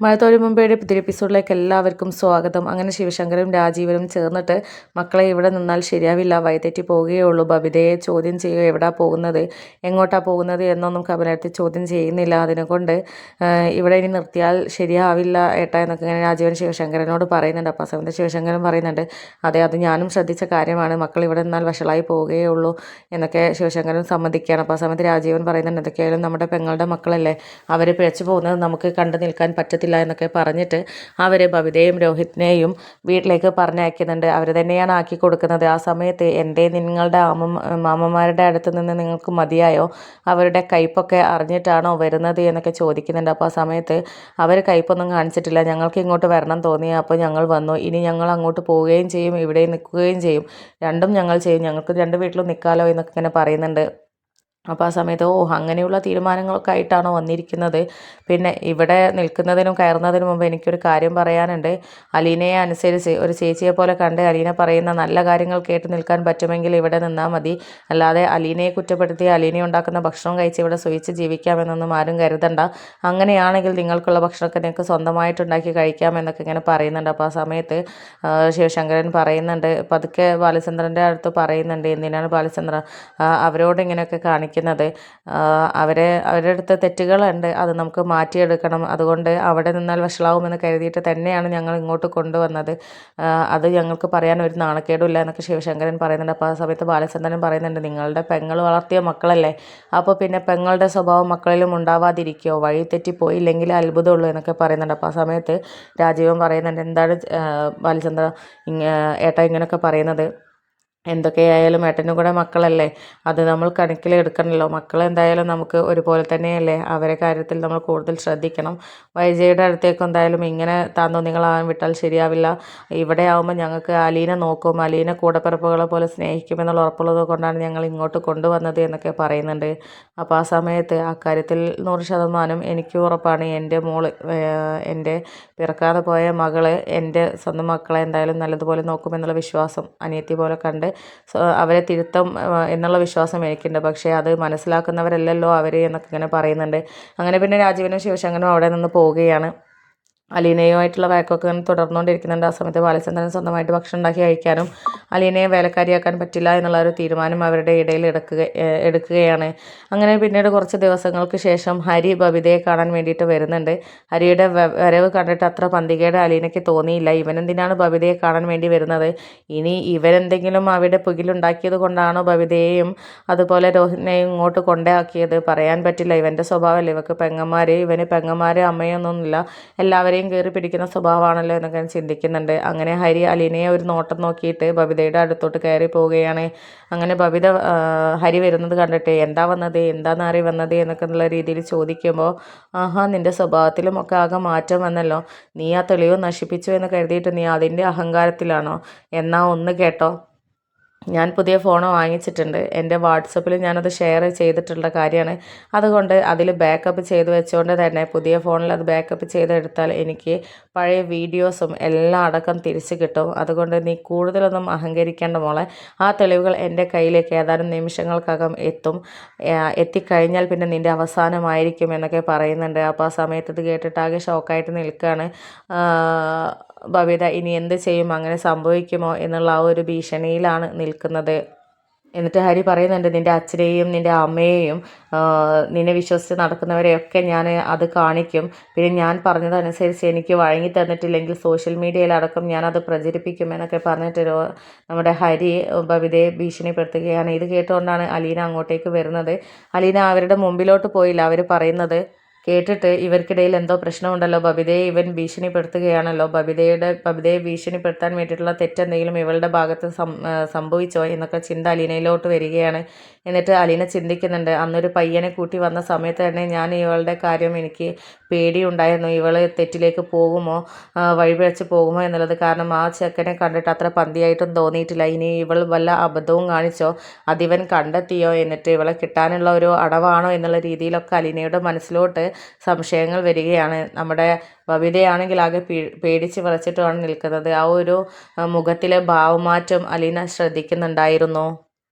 മഴത്തോഴി മുമ്പേടെ പുതിയ എപ്പിസോഡിലേക്ക് എല്ലാവർക്കും സ്വാഗതം. അങ്ങനെ ശിവശങ്കരും രാജീവനും ചേർന്നിട്ട് മക്കളെ ഇവിടെ നിന്നാൽ ശരിയാവില്ല വൈതെറ്റി പോവുകയുള്ളൂ ബബിതയെ ചോദ്യം ചെയ്യുക എവിടാ പോകുന്നത് എങ്ങോട്ടാ പോകുന്നത് എന്നൊന്നും കമലത്തിൽ ചോദ്യം ചെയ്യുന്നില്ല. അതിനെക്കൊണ്ട് ഇവിടെ ഇനി നിർത്തിയാൽ ശരിയാവില്ല ഏട്ടാ എന്നൊക്കെ ഇങ്ങനെ രാജീവൻ ശിവശങ്കരനോട് പറയുന്നുണ്ട്. അപ്പോൾ സമയത്ത് ശിവശങ്കരൻ പറയുന്നുണ്ട് അതെ അത് ഞാനും ശ്രദ്ധിച്ച കാര്യമാണ്. മക്കൾ ഇവിടെ നിന്നാൽ വഷളായി പോവുകയുള്ളൂ എന്നൊക്കെ ശിവശങ്കരൻ സമ്മതിക്കുകയാണ്. അപ്പോൾ സമയത്ത് രാജീവൻ പറയുന്നുണ്ട് എന്തൊക്കെയായാലും നമ്മുടെ പെങ്ങളുടെ മക്കളല്ലേ അവർ പിഴച്ചു പോകുന്നത് നമുക്ക് കണ്ടു നിൽക്കാൻ പറ്റത്തില്ല. പറ്റത്തില്ല എന്നൊക്കെ പറഞ്ഞിട്ട് അവർ ഭവിതയും രോഹിത്തിനെയും വീട്ടിലേക്ക് പറഞ്ഞയക്കുന്നുണ്ട്. അവർ തന്നെയാണ് ആക്കി കൊടുക്കുന്നത്. ആ സമയത്ത് എന്റെ നിങ്ങളുടെ അമ്മ മാമന്മാരുടെ അടുത്ത് നിന്ന് നിങ്ങൾക്ക് മതിയായോ? അവരുടെ കയ്പൊക്കെ അറിഞ്ഞിട്ടാണോ വരുന്നത് എന്നൊക്കെ ചോദിക്കുന്നുണ്ട്. അപ്പോൾ ആ സമയത്ത് അവർ കയ്പൊന്നും കാണിച്ചിട്ടില്ല. ഞങ്ങൾക്ക് ഇങ്ങോട്ട് വരണം തോന്നി. അപ്പോൾ ഞങ്ങൾ വന്നു. ഇനി ഞങ്ങൾ അങ്ങോട്ട് പോവുകയും ചെയ്യും. ഇവിടെ നിൽക്കുകയും ചെയ്യും. രണ്ടും ഞങ്ങൾ ചെയ്യും. ഞങ്ങൾക്ക് രണ്ട് വീട്ടിലും നിൽക്കാമല്ലോ എന്നൊക്കെ ഇങ്ങനെ പറയുന്നുണ്ട്. അപ്പോൾ ആ സമയത്ത് ഓ അങ്ങനെയുള്ള തീരുമാനങ്ങളൊക്കെ ആയിട്ടാണോ വന്നിരിക്കുന്നത്? പിന്നെ ഇവിടെ നിൽക്കുന്നതിനും കയറുന്നതിനും മുമ്പ് എനിക്കൊരു കാര്യം പറയാനുണ്ട്. അലീനയെ അനുസരിച്ച് ഒരു ചേച്ചിയെ പോലെ കണ്ട് അലീന പറയുന്ന നല്ല കാര്യങ്ങൾ കേട്ട് നിൽക്കാൻ പറ്റുമെങ്കിൽ ഇവിടെ നിന്നാൽ മതി. അല്ലാതെ അലീനയെ കുറ്റപ്പെടുത്തി അലീന ഉണ്ടാക്കുന്ന ഭക്ഷണം കഴിച്ച് ഇവിടെ സുഖിച്ച് ജീവിക്കാമെന്നൊന്നും ആരും കരുതണ്ട. അങ്ങനെയാണെങ്കിൽ നിങ്ങൾക്കുള്ള ഭക്ഷണമൊക്കെ നിങ്ങൾക്ക് സ്വന്തമായിട്ടുണ്ടാക്കി കഴിക്കാമെന്നൊക്കെ ഇങ്ങനെ പറയുന്നുണ്ട്. അപ്പോൾ ആ സമയത്ത് ശിവശങ്കരൻ പറയുന്നുണ്ട് പതുക്കെ ബാലചന്ദ്രന്റെ അടുത്ത് പറയുന്നുണ്ട് എന്തിനാണ് ബാലചന്ദ്ര അവരോട് ഇങ്ങനെയൊക്കെ കാണിക്കുന്നത് കാണിക്കുന്നത് അവരെ അവരുടെ അടുത്ത് തെറ്റുകളുണ്ട് അത് നമുക്ക് മാറ്റിയെടുക്കണം. അതുകൊണ്ട് അവിടെ നിന്നാൽ വഷളാവുമെന്ന് കരുതിയിട്ട് തന്നെയാണ് ഞങ്ങൾ ഇങ്ങോട്ട് കൊണ്ടുവന്നത്. അത് ഞങ്ങൾക്ക് പറയാൻ ഒരു നാണക്കേടുമില്ല എന്നൊക്കെ ശിവശങ്കരൻ പറയുന്നുണ്ട്. അപ്പോൾ ആ സമയത്ത് ബാലചന്ദ്രൻ പറയുന്നുണ്ട് നിങ്ങളുടെ പെങ്ങൾ വളർത്തിയ മക്കളല്ലേ? അപ്പോൾ പിന്നെ പെങ്ങളുടെ സ്വഭാവം മക്കളിലും ഉണ്ടാവാതിരിക്കുമോ വഴി തെറ്റിപ്പോയില്ലെങ്കിൽ അത്ഭുതമുള്ളൂ എന്നൊക്കെ പറയുന്നുണ്ട്. അപ്പോൾ ആ സമയത്ത് രാജീവൻ പറയുന്നുണ്ട് എന്താണ് ബാലചന്ദ്ര ഏട്ടാ ഇങ്ങനെയൊക്കെ പറയുന്നത്? എന്തൊക്കെയായാലും ഏട്ടനും കൂടെ മക്കളല്ലേ? അത് നമ്മൾ കണക്കിലെടുക്കണമല്ലോ മക്കളെന്തായാലും നമുക്ക് ഒരുപോലെ തന്നെയല്ലേ? അവരെ കാര്യത്തിൽ നമ്മൾ കൂടുതൽ ശ്രദ്ധിക്കണം. വൈജയുടെ അടുത്തേക്ക് എന്തായാലും ഇങ്ങനെ താന്നോ നിങ്ങളാവാൻ വിട്ടാൽ ശരിയാവില്ല. ഇവിടെ ആവുമ്പോൾ ഞങ്ങൾക്ക് അലീനെ നോക്കും. അലീനെ കൂടപ്പിറപ്പുകളെ പോലെ സ്നേഹിക്കുമെന്നുള്ള ഉറപ്പുള്ളത് കൊണ്ടാണ് ഞങ്ങൾ ഇങ്ങോട്ട് കൊണ്ടുവന്നത് എന്നൊക്കെ പറയുന്നുണ്ട്. അപ്പോൾ ആ സമയത്ത് ആ കാര്യത്തിൽ നൂറ് ശതമാനം എനിക്ക് ഉറപ്പാണ്. എന്റെ മോൾ എന്റെ പിറക്കാതെ പോയ മകൾ എന്റെ സ്വന്തം മക്കളെ എന്തായാലും നല്ലതുപോലെ നോക്കുമെന്നുള്ള വിശ്വാസം അനിയത്തി പോലെ കണ്ട് അവരെ തിരുത്തും എന്നുള്ള വിശ്വാസം എനിക്കുണ്ട്. പക്ഷേ അത് മനസ്സിലാക്കുന്നവരല്ലല്ലോ അവർ എന്നൊക്കെ ഇങ്ങനെ പറയുന്നുണ്ട്. അങ്ങനെ പിന്നെ രാജീവനും ശിവശങ്കനും അവിടെ നിന്ന് പോവുകയാണ്. അലീനയുമായിട്ടുള്ള വഴക്കൊക്കെ തുടർന്നുകൊണ്ടിരിക്കുന്നുണ്ട്. ആ സമയത്ത് ബാലചന്ദ്രൻ സ്വന്തമായിട്ട് ഭക്ഷണം ഉണ്ടാക്കി കഴിക്കാനും അലീനയെ വേലക്കാരിയാക്കാൻ പറ്റില്ല എന്നുള്ള ഒരു തീരുമാനം അവരുടെ ഇടയിൽ എടുക്കുക എടുക്കുകയാണ്. അങ്ങനെ പിന്നീട് കുറച്ച് ദിവസങ്ങൾക്ക് ശേഷം ഹരി ബബിതയെ കാണാൻ വേണ്ടിയിട്ട് വരുന്നുണ്ട്. ഹരിയുടെ വരവ് കണ്ടിട്ട് അത്ര പന്തികയുടെ അലീനയ്ക്ക് തോന്നിയില്ല. ഇവനെന്തിനാണ് ബബിതയെ കാണാൻ വേണ്ടി വരുന്നത്? ഇനി ഇവരെന്തെങ്കിലും അവിടെ പുകിലുണ്ടാക്കിയത് കൊണ്ടാണോ ബബിതയെയും അതുപോലെ രോഹിനെയും ഇങ്ങോട്ട് കൊണ്ടാക്കിയത്? പറയാൻ പറ്റില്ല. ഇവന്റെ സ്വഭാവമല്ല? ഇവക്ക് പെങ്ങന്മാർ ഇവന് പെങ്ങന്മാർ അമ്മയൊന്നുമില്ല. എല്ലാവരെയും കയറി പിടിക്കുന്ന സ്വഭാവമാണല്ലോ എന്നൊക്കെ ചിന്തിക്കുന്നുണ്ട്. അങ്ങനെ ഹരി അലീനയെ ഒരു നോട്ടം നോക്കിയിട്ട് ബബിതയുടെ അടുത്തോട്ട് കയറി പോവുകയാണ്. അങ്ങനെ ബബിത ഹരി വരുന്നത് കണ്ടിട്ട് എന്താ വന്നത് എന്താ നാറി വന്നത് എന്നൊക്കെ ഉള്ള രീതിയിൽ ചോദിക്കുമ്പോൾ ആഹാ നിന്റെ സ്വഭാവത്തിലും ഒക്കെ ആകെ മാറ്റം വന്നല്ലോ. നീ ആ തെളിവ് നശിപ്പിച്ചു എന്ന് കരുതിയിട്ട് നീ അതിന്റെ അഹങ്കാരത്തിലാണോ? എന്നാ ഒന്ന് കേട്ടോ. ഞാൻ പുതിയ ഫോൺ വാങ്ങിച്ചിട്ടുണ്ട്. എന്റെ വാട്സപ്പിൽ ഞാനത് ഷെയർ ചെയ്തിട്ടുള്ള കാര്യമാണ്. അതുകൊണ്ട് അതിൽ ബാക്കപ്പ് ചെയ്ത് വെച്ചുകൊണ്ട് തന്നെ പുതിയ ഫോണിൽ അത് ബാക്കപ്പ് ചെയ്തെടുത്താൽ എനിക്ക് പഴയ വീഡിയോസും എല്ലാം അടക്കം തിരിച്ച് കിട്ടും. അതുകൊണ്ട് നീ കൂടുതലൊന്നും അഹങ്കരിക്കേണ്ട മോളെ. ആ തെളിവുകൾ എന്റെ കയ്യിലേക്ക് ഏതാനും നിമിഷങ്ങൾക്കകം എത്തും. എത്തിക്കഴിഞ്ഞാൽ പിന്നെ നിന്റെ അവസാനമായിരിക്കും എന്നൊക്കെ പറയുന്നുണ്ട്. അപ്പോൾ ആ സമയത്ത് ഇത് കേട്ടിട്ട് ആകെ ഷോക്കായിട്ട് നിൽക്കുകയാണ് ഭവിത ഇനി എന്ത് ചെയ്യും? അങ്ങനെ സംഭവിക്കുമോ? എന്നുള്ള ആ ഒരു ഭീഷണിയിലാണ് നിൽക്കുന്നത്. എന്നിട്ട് ഹരി പറയുന്നുണ്ട് നിന്റെ അച്ഛനെയും നിന്റെ അമ്മയെയും നിന്നെ വിശ്വസിച്ച് നടക്കുന്നവരെയൊക്കെ ഞാൻ അത് കാണിക്കും. പിന്നെ ഞാൻ പറഞ്ഞതനുസരിച്ച് എനിക്ക് വഴങ്ങി തന്നിട്ടില്ലെങ്കിൽ സോഷ്യൽ മീഡിയയിലടക്കം ഞാനത് പ്രചരിപ്പിക്കും എന്നൊക്കെ പറഞ്ഞിട്ട് നമ്മുടെ ഹരി ബബിതയെ ഭീഷണിപ്പെടുത്തുകയാണ്. ഇത് കേട്ടുകൊണ്ടാണ് അലീന അങ്ങോട്ടേക്ക് വരുന്നത്. അലീന അവരുടെ മുമ്പിലോട്ട് പോയില്ല. അവർ പറയുന്നത് കേട്ടിട്ട് ഇവർക്കിടയിൽ എന്തോ പ്രശ്നമുണ്ടല്ലോ. ബബിതയെ ഇവൻ ഭീഷണിപ്പെടുത്തുകയാണല്ലോ. ബബിതയുടെ ബബിതയെ ഭീഷണിപ്പെടുത്താൻ വേണ്ടിയിട്ടുള്ള തെറ്റെന്തെങ്കിലും ഇവളുടെ ഭാഗത്ത് സംഭവിച്ചോ എന്നൊക്കെ ചിന്ത അലീനയിലോട്ട് വരികയാണ്. എന്നിട്ട് അലീന ചിന്തിക്കുന്നുണ്ട് അന്നൊരു പയ്യനെ കൂട്ടി വന്ന സമയത്ത് തന്നെ ഞാൻ ഇവളുടെ കാര്യം എനിക്ക് പേടിയുണ്ടായിരുന്നു ഇവൾ തെറ്റിലേക്ക് പോകുമോ? വഴിപിഴച്ച് പോകുമോ എന്നുള്ളത് കാരണം ആ ചെക്കനെ കണ്ടിട്ട് അത്ര പന്തിയായിട്ടും തോന്നിയിട്ടില്ല. ഇനി ഇവൾ വല്ല അബദ്ധവും കാണിച്ചോ? അതിവൻ കണ്ടെത്തിയോ? എന്നിട്ട് ഇവളെ കിട്ടാനുള്ള ഒരു അടവാണോ? എന്നുള്ള രീതിയിലൊക്കെ അലീനയുടെ മനസ്സിലോട്ട് സംശയങ്ങൾ വരികയാണ്. നമ്മുടെ ബബിതയാണെങ്കിൽ ആകെ പേടിച്ച് വിറച്ചിട്ടുമാണ് നിൽക്കുന്നത്. ആ ഒരു മുഖത്തിലെ ഭാവമാറ്റം അലീന ശ്രദ്ധിക്കുന്നുണ്ടായിരുന്നു.